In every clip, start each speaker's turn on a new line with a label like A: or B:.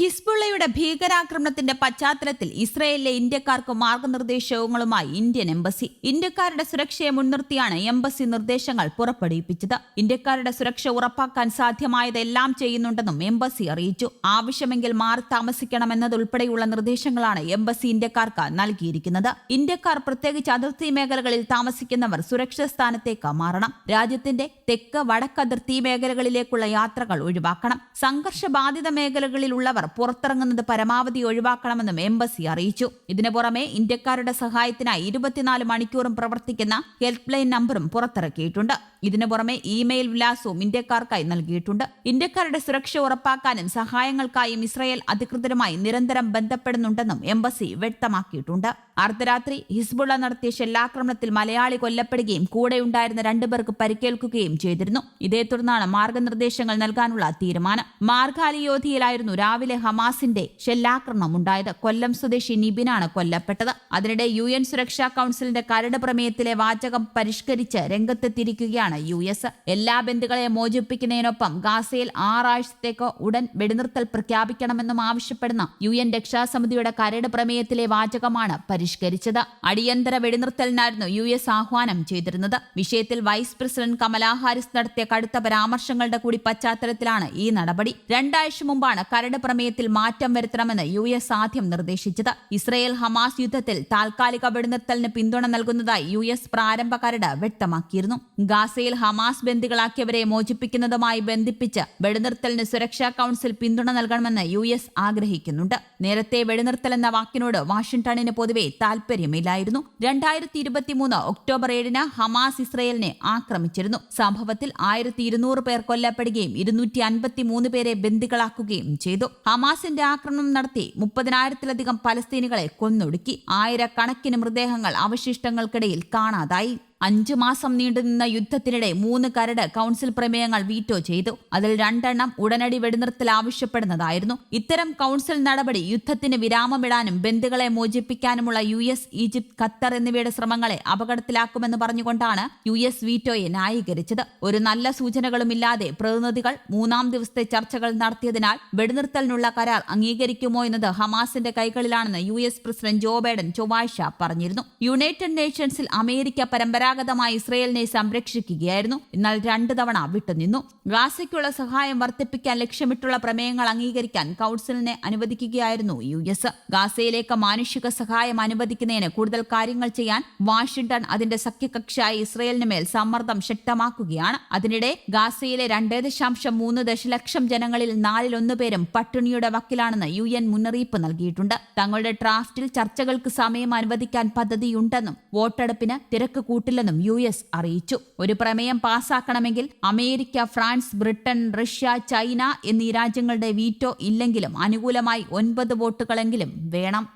A: ഹിസ്ബുള്ളയുടെ ഭീകരാക്രമണത്തിന്റെ പശ്ചാത്തലത്തിൽ ഇസ്രയേലിലെ ഇന്ത്യക്കാർക്ക് മാർഗനിർദ്ദേശങ്ങളുമായി ഇന്ത്യൻ എംബസി. ഇന്ത്യക്കാരുടെ സുരക്ഷയെ മുൻനിർത്തിയാണ് എംബസി നിർദ്ദേശങ്ങൾ പുറപ്പെടുവിപ്പിച്ചത്. ഇന്ത്യക്കാരുടെ സുരക്ഷ ഉറപ്പാക്കാൻ സാധ്യമായതെല്ലാം ചെയ്യുന്നുണ്ടെന്നും എംബസി അറിയിച്ചു. ആവശ്യമെങ്കിൽ മാറി താമസിക്കണമെന്നതുൾപ്പെടെയുള്ള നിർദ്ദേശങ്ങളാണ് എംബസി ഇന്ത്യക്കാർക്ക് നൽകിയിരിക്കുന്നത്. ഇന്ത്യക്കാർ പ്രത്യേകിച്ച് അതിർത്തി മേഖലകളിൽ താമസിക്കുന്നവർ സുരക്ഷിത സ്ഥാനത്തേക്ക് മാറണം. രാജ്യത്തിന്റെ തെക്ക് വടക്ക് അതിർത്തി മേഖലകളിലേക്കുള്ള യാത്രകൾ ഒഴിവാക്കണം. സംഘർഷബാധിത മേഖലകളിലുള്ളവർ പുറത്തിറങ്ങുന്നത് പരമാവധി ഒഴിവാക്കണമെന്നും എംബസി അറിയിച്ചു. ഇതിനു പുറമെ ഇന്ത്യക്കാരുടെ സഹായത്തിനായി ഇരുപത്തിനാല് മണിക്കൂറും പ്രവർത്തിക്കുന്ന ഹെൽപ്പ് ലൈൻ നമ്പറും പുറത്തിറക്കിയിട്ടുണ്ട്. ഇതിനു പുറമെ ഇമെയിൽ വിലാസവും ഇന്ത്യക്കാർക്കായി നൽകിയിട്ടുണ്ട്. ഇന്ത്യക്കാരുടെ സുരക്ഷ ഉറപ്പാക്കാനും സഹായങ്ങൾക്കായും ഇസ്രായേൽ അധികൃതരുമായി നിരന്തരം ബന്ധപ്പെടുന്നുണ്ടെന്നും എംബസി വ്യക്തമാക്കിയിട്ടുണ്ട്. അർദ്ധരാത്രി ഹിസ്ബുള്ള നടത്തിയ ഷെല്ലാക്രമണത്തിൽ മലയാളി കൊല്ലപ്പെടുകയും കൂടെയുണ്ടായിരുന്ന രണ്ടുപേർക്ക് പരിക്കേൽക്കുകയും ചെയ്തിരുന്നു. ഇതേ തുടർന്നാണ് മാർഗനിർദ്ദേശങ്ങൾ നൽകാനുള്ള തീരുമാനം. മാർഗാലിയോധിയിലായിരുന്നു രാവിലെ ഹമാസിന്റെ ഷെല്ലാക്രമണം ഉണ്ടായത്. കൊല്ലം സ്വദേശി നിബിനാണ് കൊല്ലപ്പെട്ടത്. അതിനിടെ യു എൻ സുരക്ഷാ കൌൺസിലിന്റെ കരട് പ്രമേയത്തിലെ വാചകം പരിഷ്കരിച്ച് രംഗത്തെത്തിയിരിക്കുകയാണ് യു എസ്. എല്ലാ ബന്ധുക്കളെ മോചിപ്പിക്കുന്നതിനൊപ്പം ഗാസയിൽ ആറാഴ്ചത്തേക്ക് ഉടൻ വെടിനിർത്തൽ പ്രഖ്യാപിക്കണമെന്നും ആവശ്യപ്പെടുന്ന യു എൻ രക്ഷാസമിതിയുടെ കരട് പ്രമേയത്തിലെ വാചകമാണ് പരിഷ്കരിച്ചത്. അടിയന്തര വെടിനിർത്തലിനായിരുന്നു യു എസ് ആഹ്വാനം ചെയ്തിരുന്നത്. വിഷയത്തിൽ വൈസ് പ്രസിഡന്റ് കമലാ ഹാരിസ് നടത്തിയ കടുത്ത പരാമർശങ്ങളുടെ കൂടി പശ്ചാത്തലത്തിലാണ് ഈ നടപടി. രണ്ടാഴ്ച മുമ്പാണ് കരട് പ്രമേയത്തിൽ മാറ്റം വരുത്തണമെന്ന് യു എസ് ആദ്യം നിർദ്ദേശിച്ചത്. ഇസ്രയേൽ ഹമാസ് യുദ്ധത്തിൽ താൽക്കാലിക വെടിനിർത്തലിന് പിന്തുണ നൽകുന്നതായി യു എസ് പ്രാരംഭ കരട് വ്യക്തമാക്കിയിരുന്നു. ഗാസയിൽ ഹമാസ് ബന്ദികളാക്കിയവരെ മോചിപ്പിക്കുന്നതുമായി ബന്ധിപ്പിച്ച് വെടിനിർത്തലിന് സുരക്ഷാ കൌൺസിൽ പിന്തുണ നൽകണമെന്ന് യു എസ് ആഗ്രഹിക്കുന്നുണ്ട്. നേരത്തെ വെടിനിർത്തൽ എന്ന വാക്കിനോട് വാഷിംഗ്ടണിന് പൊതുവെ താൽപര്യമില്ലായിരുന്നു. രണ്ടായിരത്തി ഇരുപത്തിമൂന്ന് ഒക്ടോബർ ഏഴിന് ഹമാസ് ഇസ്രയേലിനെ ആക്രമിച്ചിരുന്നു. സംഭവത്തിൽ ആയിരത്തി ഇരുന്നൂറ് പേർ കൊല്ലപ്പെടുകയും ഇരുന്നൂറ്റി അൻപത്തി മൂന്ന് പേരെ ബന്ദികളാക്കുകയും ചെയ്തു. ഹമാസിന്റെ ആക്രമണം നടത്തി മുപ്പതിനായിരത്തിലധികം പലസ്തീനികളെ കൊന്നൊടുക്കി. ആയിരക്കണക്കിന് മൃതദേഹങ്ങൾ അവശിഷ്ടങ്ങൾക്കിടയിൽ കാണാതായി. അഞ്ചു മാസം നീണ്ടുനിന്ന യുദ്ധത്തിനിടെ മൂന്ന് കരട് കൌൺസിൽ പ്രമേയങ്ങൾ വീറ്റോ ചെയ്തു. അതിൽ രണ്ടെണ്ണം ഉടനടി വെടിനിർത്തൽ ആവശ്യപ്പെടുന്നതായിരുന്നു. ഇത്തരം കൌൺസിൽ നടപടി യുദ്ധത്തിന് വിരാമമിടാനും ബന്ധുക്കളെ മോചിപ്പിക്കാനുമുള്ള യു എസ് ഈജിപ്ത് ഖത്തർ എന്നിവയുടെ ശ്രമങ്ങളെ അപകടത്തിലാക്കുമെന്ന് പറഞ്ഞുകൊണ്ടാണ് യു എസ് വീറ്റോയെ ന്യായീകരിച്ചത്. ഒരു നല്ല സൂചനകളുമില്ലാതെ പ്രതിനിധികൾ മൂന്നാം ദിവസത്തെ ചർച്ചകൾ നടത്തിയതിനാൽ വെടിനിർത്തലിനുള്ള കരാർ അംഗീകരിക്കുമോ എന്നത് ഹമാസിന്റെ കൈകളിലാണെന്ന് U S president Joe Biden ചൊവ്വാഴ്ച പറഞ്ഞിരുന്നു. യുണൈറ്റഡ് നേഷൻസിൽ അമേരിക്ക പരമ്പരാഗതമായി ഇസ്രയേലിനെ സംരക്ഷിക്കുകയായിരുന്നു. എന്നാൽ രണ്ടു തവണ വിട്ടുനിന്നു. ഗാസയ്ക്കുള്ള സഹായം വർദ്ധിപ്പിക്കാൻ ലക്ഷ്യമിട്ടുള്ള പ്രമേയങ്ങൾ അംഗീകരിക്കാൻ കൌൺസിലിനെ അനുവദിക്കുകയായിരുന്നു യു എസ്. ഗാസയിലേക്ക് മാനുഷിക സഹായം അനുവദിക്കുന്നതിന് കൂടുതൽ കാര്യങ്ങൾ ചെയ്യാൻ വാഷിംഗ്ടൺ അതിന്റെ സഖ്യകക്ഷിയായ ഇസ്രയേലിന് മേൽ സമ്മർദ്ദം ശക്തമാക്കുകയാണ്. അതിനിടെ ഗാസയിലെ രണ്ടേ ദശാംശം മൂന്ന് ദശലക്ഷം ജനങ്ങളിൽ നാലിലൊന്നു പേരും പട്ടിണിയുടെ വക്കിലാണെന്ന് യു എൻ മുന്നറിയിപ്പ് നൽകിയിട്ടുണ്ട്. തങ്ങളുടെ ഡ്രാഫ്റ്റിൽ ചർച്ചകൾക്ക് സമയം അനുവദിക്കാൻ പദ്ധതിയുണ്ടെന്നും വോട്ടെടുപ്പിന് തിരക്ക് ഇല്ലെന്നും യു എസ് അറിയിച്ചു. ഒരു പ്രമേയം പാസാക്കണമെങ്കിൽ America France Britain Russia China എന്നീ രാജ്യങ്ങളുടെ വീറ്റോ ഇല്ലെങ്കിലും അനുകൂലമായി ഒൻപത് വോട്ടുകളെങ്കിലും വേണം.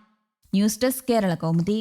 A: News desk Kerala Kaumudi.